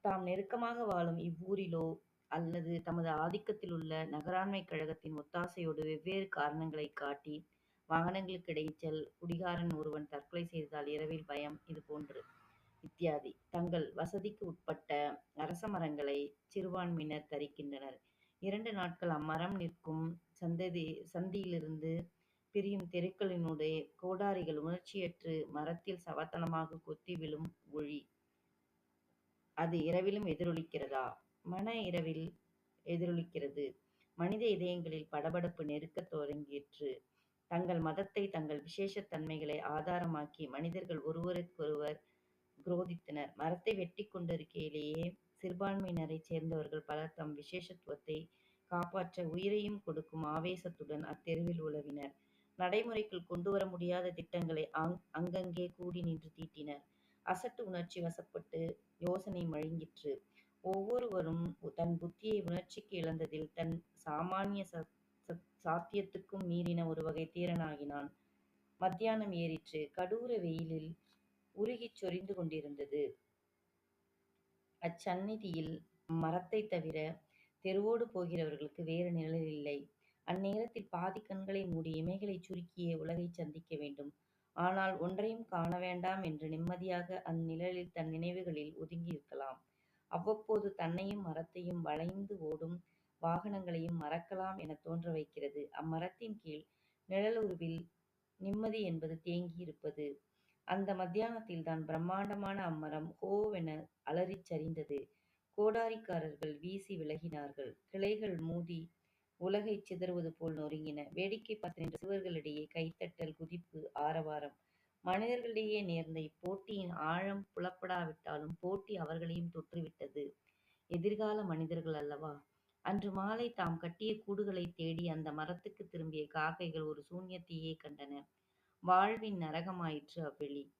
தாம் நெருக்கமாக வாழும் இவ்வூரிலோ அல்லது தமது ஆதிக்கத்திலுள்ள நகராண்மைக் கழகத்தின் ஒத்தாசையோடு வெவ்வேறு காரணங்களைக் காட்டி வாகனங்களுக்கு இடைச்சல், குடிகாரன் ஒருவன் தற்கொலை செய்ததால் இரவில் பயம் இது போன்று. இத்தியாதி. தங்கள் வசதிக்கு உட்பட்ட அரச மரங்களை சிறுபான்மையினர் தரிக்கின்றனர். இரண்டு நாட்கள் அம்மரம் நிற்கும் சந்ததி சந்தியிலிருந்து பிரியும் தெருக்களினூடே கோடாரிகள் உணர்ச்சியற்று மரத்தில் சவத்தனமாக கொத்தி விழும் ஒழி அது இரவிலும் எதிரொலிக்கிறதா? மன இரவில் எதிரொலிக்கிறது. மனித இதயங்களில் படபடப்பு நெருக்கத் தொடங்கிற்று. தங்கள் மதத்தை தங்கள் விசேஷத் தன்மைகளை ஆதாரமாக்கி மனிதர்கள் ஒருவருக்கொருவர் குரோதித்தனர். மரத்தை வெட்டி கொண்டிருக்கையிலேயே சிறுபான்மையினரைச் சேர்ந்தவர்கள் பலர் தம் விசேஷத்துவத்தை காப்பாற்ற உயிரையும் கொடுக்கும் ஆவேசத்துடன் அத்தெருவில் உலவினர். நடைமுறைக்குள் கொண்டு வர முடியாத திட்டங்களை அங் அங்கங்கே கூடி நின்று தீட்டினர். அசட்டு உணர்ச்சி வசப்பட்டு யோசனை மழுங்கிற்று. ஒவ்வொருவரும் தன் புத்தியை உணர்ச்சிக்கு இழந்ததில் தன் சாமானிய சாத்தியத்துக்கும் மீறின ஒருவகைத் தீரனாகினான். மத்தியானம் ஏறிற்று. கடூர வெயிலில் உருகிச் சொரிந்து கொண்டிருந்தது. அச்சந்நிதியில் மரத்தை தவிர தெருவோடு போகிறவர்களுக்கு வேறு நிழல் இல்லை அந்நேரத்தில் பாதி கண்களை மூடி இமைகளைச் சுருக்கிய உலகை சந்திக்க வேண்டும். ஆனால் ஒன்றையும் காண வேண்டாம் என்று நிம்மதியாக அந்நிழலில் தன் நினைவுகளில் ஒதுங்கியிருக்கலாம். அவ்வப்போது தன்னையும் மரத்தையும் வளைந்து ஓடும் வாகனங்களையும் மறக்கலாம் என தோன்ற வைக்கிறது. அம்மரத்தின் கீழ் நிழலுருவில் நிம்மதி என்பது தேங்கியிருப்பது. அந்த மத்தியானத்தில் தான் பிரம்மாண்டமான அம்மரம் ஹோவென அலறிச் சரிந்தது. கோடாரிக்காரர்கள் வீசி விலகினார்கள். கிளைகள் உலகை சிதறுவது போல் நொறுங்கின. வேடிக்கை பார்த்து நின்ற சிறுவர்களிடையே கைத்தட்டல் குதிப்பு, ஆரவாரம். மனிதர்களிடையே நேர்ந்த இப்போட்டியின் ஆழம் புலப்படாவிட்டாலும் போட்டி அவர்களையும் தொற்றுவிட்டது. எதிர்கால மனிதர்கள் அல்லவா? அன்று மாலை தாம் கட்டிய கூடுகளைத் தேடி அந்த மரத்துக்கு திரும்பிய காக்கைகள் ஒரு சூன்யத்தையே கண்டன. வாழ்வின் நரகமாயிற்று அவ்வெளி.